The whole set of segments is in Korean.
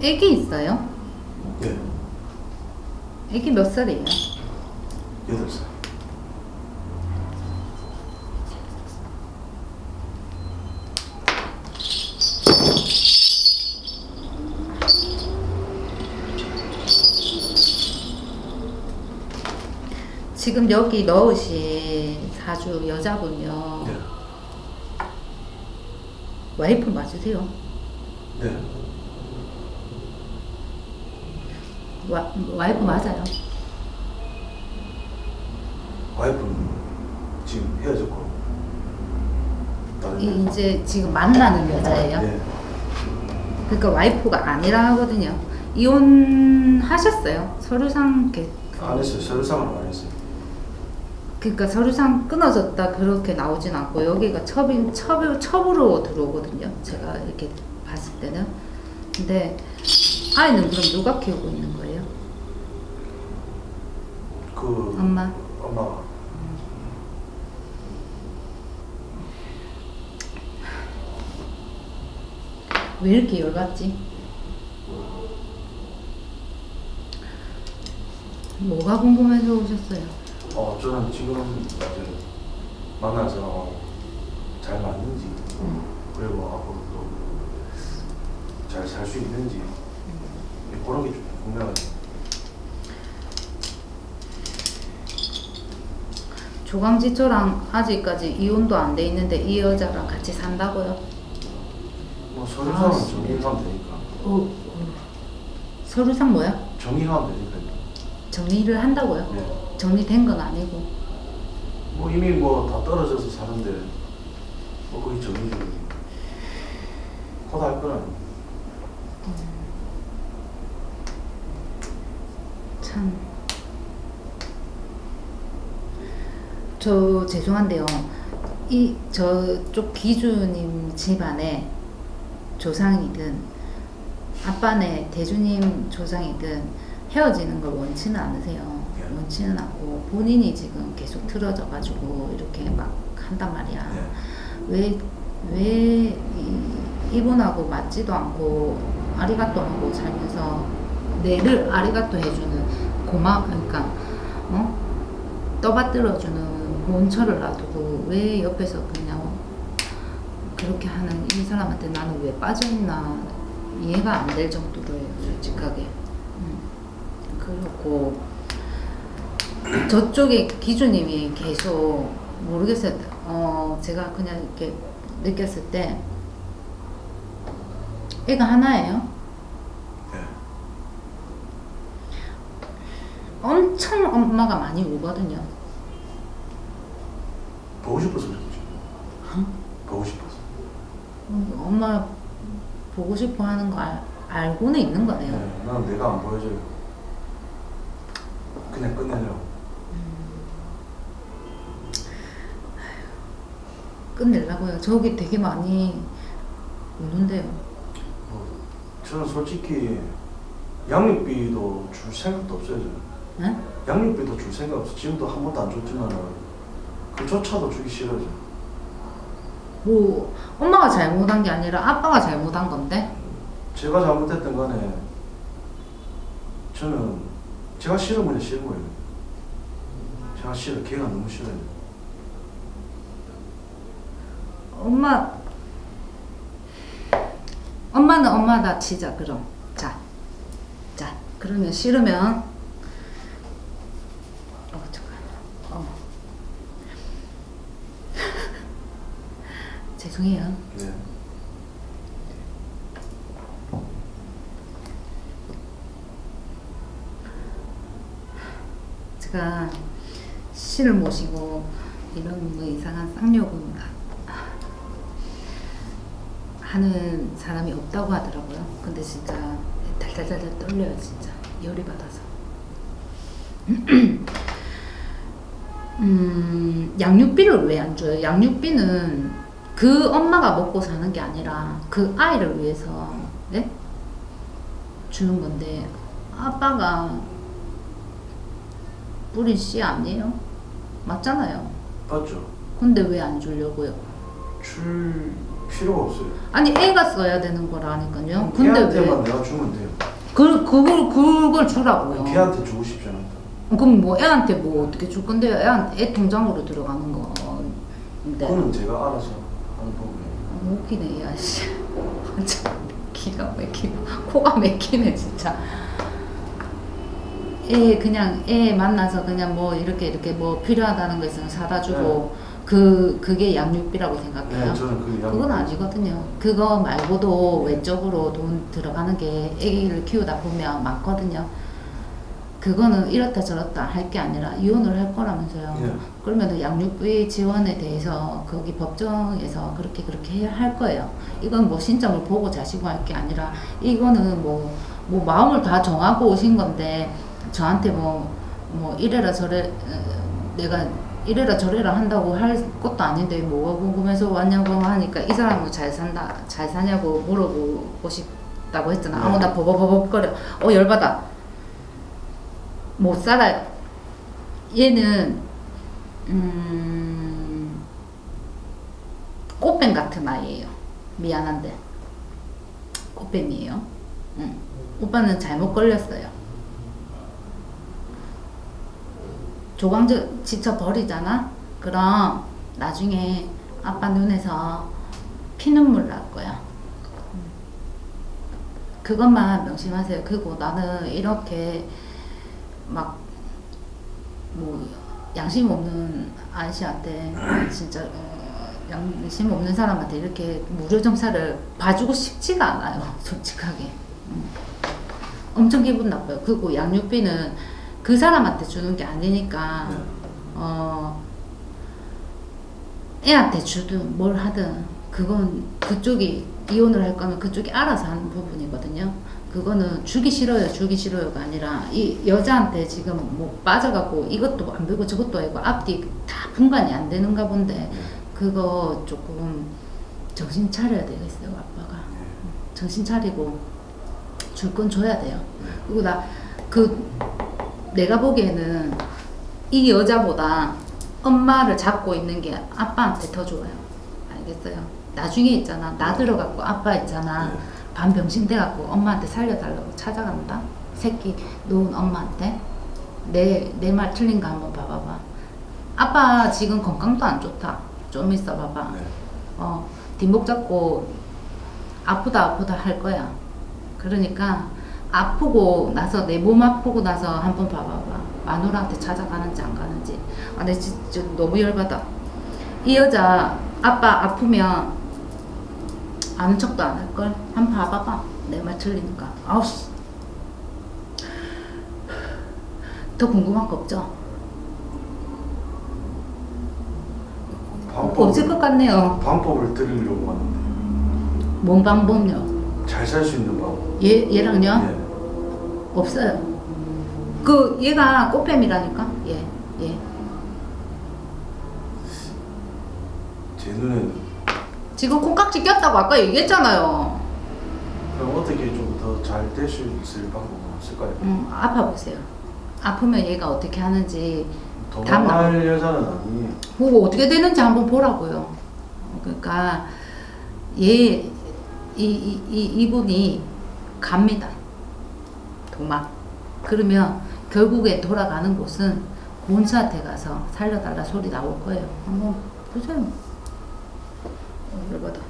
애기 있어요? 예, 애기 몇 살이에요? 여덟 살. 지금 여기 넣으신 사주 여자분요. 네, 와이프 맞으세요? 네, 와, 와이프 맞아요. 와이프는 지금 헤어졌고 다른 이-. 이제 지금 만나는 여자예요. 네, 그러니까 와이프가 아니라 하거든요. 이혼하셨어요. 서류상 게- 안 했어요. 서류상으로 안 했어요. 그러니까 서류상 끊어졌다 그렇게 나오진 않고 여기가 첩인 첩 첩으로 들어오거든요. 제가 이렇게 봤을 때는. 근데 아이는 그럼 누가 키우고 있는 거예요? 그 엄마. 엄마가 왜 이렇게 열받지? 뭐가 궁금해서 오셨어요? 어 저는 지금 이제 만나서 잘 맞는지 그리고 앞으로 또잘 살 수 있는지 그런 게 좀 궁금해가지고 조강지처랑 아직까지 이혼도 안 돼 있는데 이 여자랑 같이 산다고요? 뭐 서류상은 아, 정리하면 되니까 어, 서류상 뭐야? 정리하면 되니까 정리를 한다고요? 네. 정리된 건 아니고. 뭐 이미 뭐 다 떨어져서 사는데 뭐 거기 정리 좀 곧할 거는 참. 저 죄송한데요. 이 저쪽 기주님 집안에 조상이든 아빠네 대주님 조상이든 헤어지는 걸 원치는 않으세요. 예. 원치는 않고 본인이 지금 계속 틀어져 가지고 이렇게 막 한단 말이야. 네. 왜, 왜 이, 이분하고 맞지도 않고 아리가또 하고 살면서 내를 아리가또 해주는 고마 그러니까 어 떠받들어주는 원처를 놔두고 왜 옆에서 그냥 그렇게 하는 이 사람한테 나는 왜 빠져있나 이해가 안 될 정도로예요 솔직하게 음. 그렇고 저쪽에 기주님이 계속 모르겠어요. 어, 제가 그냥 이렇게 느꼈을 때 애가 하나예요. 네. 엄청 엄마가 많이 울거든요. 보고 싶어서 그랬지 보고 싶어서 음, 엄마 보고 싶어 하는 거 알, 알고는 있는 거네요. 네, 난 내가 안 보여줘요 그냥 끝내려고 끝내려고요. 저기 되게 많이 우는데요. 뭐, 저는 솔직히 양육비도 줄 생각도 없어요 저는 네? 양육비도 줄 생각 없어 지금도 한 번도 안 줬지만은 그조차도 주기 저는. 뭐 엄마가 잘못한 게 아니라 아빠가 잘못한 건데. 제가 잘못했던 간에 저는 제가 싫은 거는 싫은 거예요 제가 싫어 걔가 너무 싫어요 엄마 엄마는 엄마다 치자 그럼 자, 자 그러면 싫으면 어 잠깐 어머 죄송해요 네. 제가 신을 모시고 이런 뭐 이상한 쌍욕은 하는 사람이 없다고 하더라고요. 근데 진짜 달달달달 떨려요, 진짜 열이 받아서. 음, 양육비를 왜 안 줘요? 양육비는 그 엄마가 먹고 사는 게 아니라 그 아이를 위해서 네? 주는 건데 아빠가 뿌린 씨 아니에요? 맞잖아요. 맞죠? 근데 왜 안 주려고요? 줄 필요가 없어요. 아니 애가 써야 되는 거라니까요. 근데 걔한테만 왜 내가 주면 돼요. 그, 그걸 그걸 주라고요. 걔한테 주고 싶지 않다. 그럼 뭐 애한테 뭐 어떻게 줄 건데요? 애한테 애 통장으로 들어가는 건데. 그거는 제가 알아서 하는 부분이에요. 웃기네 이 아저씨. 참 기가 막히네. 코가 막히네 진짜. 애 그냥 애 만나서 그냥 뭐 이렇게 이렇게 뭐 필요하다는 거 있으면 사다 주고 그 그게 양육비라고 생각해요. 네, 저는 그 양. 그건 아니거든요. 그거 말고도 외적으로 돈 들어가는 게 아기를 키우다 보면 많거든요. 그거는 이렇다 저렇다 할 게 아니라 이혼을 할 거라면서요. 예. 그러면 양육비 지원에 대해서 거기 법정에서 그렇게 그렇게 해야 할 거예요. 이건 뭐 신점을 보고 자시고 할 게 아니라 이거는 뭐, 뭐 마음을 다 정하고 오신 건데 저한테 뭐, 뭐 이래라 저래 어, 내가 이래라 저래라 한다고 할 것도 아닌데 뭐가 궁금해서 왔냐고 하니까 이 사람은 잘 산다 잘 사냐고 물어보고 싶다고 했잖아. 네. 아무나 버벅버벅거려. 어 열받아. 못 살아요. 얘는 음, 꽃뱀 같은 아이예요. 미안한데 꽃뱀이에요. 응. 오빠는 잘못 걸렸어요. 조광주 지쳐 버리잖아. 그럼 나중에 아빠 눈에서 피눈물 날 거야. 음. 그것만 명심하세요. 그리고 나는 이렇게 막 뭐 양심 없는 아저씨한테 진짜 어, 양심 없는 사람한테 이렇게 무료 점사를 봐주고 싶지가 않아요. 솔직하게. 음. 엄청 기분 나빠요. 그리고 양육비는 그 사람한테 주는 게 아니니까 네. 어 애한테 주든 뭘 하든 그건 그쪽이 이혼을 할 거면 그쪽이 알아서 하는 부분이거든요. 그거는 주기 싫어요, 주기 싫어요가 아니라 이 여자한테 지금 뭐 빠져갖고 이것도 안 되고 저것도 아니고 앞뒤 다 분간이 안 되는가 본데 그거 조금 정신 차려야 되겠어요, 아빠가. 정신 차리고 줄 건 줘야 돼요. 그리고 나 그 내가 보기에는 이 여자보다 엄마를 잡고 있는 게 아빠한테 더 좋아요. 알겠어요? 나중에 있잖아. 나 들어갖고 아빠 있잖아. 네. 반병신 돼갖고 엄마한테 살려달라고 찾아간다. 새끼 놓은 엄마한테 내 내 말 틀린 거 한번 봐봐봐. 아빠 지금 건강도 안 좋다. 좀 있어 봐봐. 네. 어, 뒷목 잡고 아프다 아프다 할 거야. 그러니까 아프고 나서 내 몸 아프고 나서 한번 봐봐봐. 마누라한테 찾아가는지 안 가는지. 아, 내 진짜 너무 열받아. 이 여자 아빠 아프면 아는 척도 안 할 걸. 한 번 봐봐봐. 내 말 틀리니까. 아우 씨. 더 궁금한 거 없죠? 방법을, 없을 것 같네요. 방법을 드리려고 하는데 뭔 방법요? 잘 살 수 있는 방법. 얘 얘랑요? 예. 없어요. 그 얘가 꽃뱀이라니까. 예, 예. 제 눈에는 지금 콩깍지 꼈다고 아까 얘기했잖아요. 그럼 어떻게 좀 더 잘 될 수 있을 방법은 없을까요? 음, 아파 보세요. 아프면 얘가 어떻게 하는지 답 도망할 여자는 아니에요. 보고 어떻게 되는지 한번 보라고요. 그러니까 얘 이, 이, 이, 이분이 갑니다. 도망. 그러면 결국에 돌아가는 곳은 본사한테 가서 살려달라 소리 나올 거예요. 한번 보세요. 어, 열받아.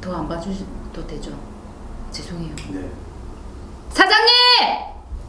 더안 봐주셔도 되죠. 죄송해요. 네.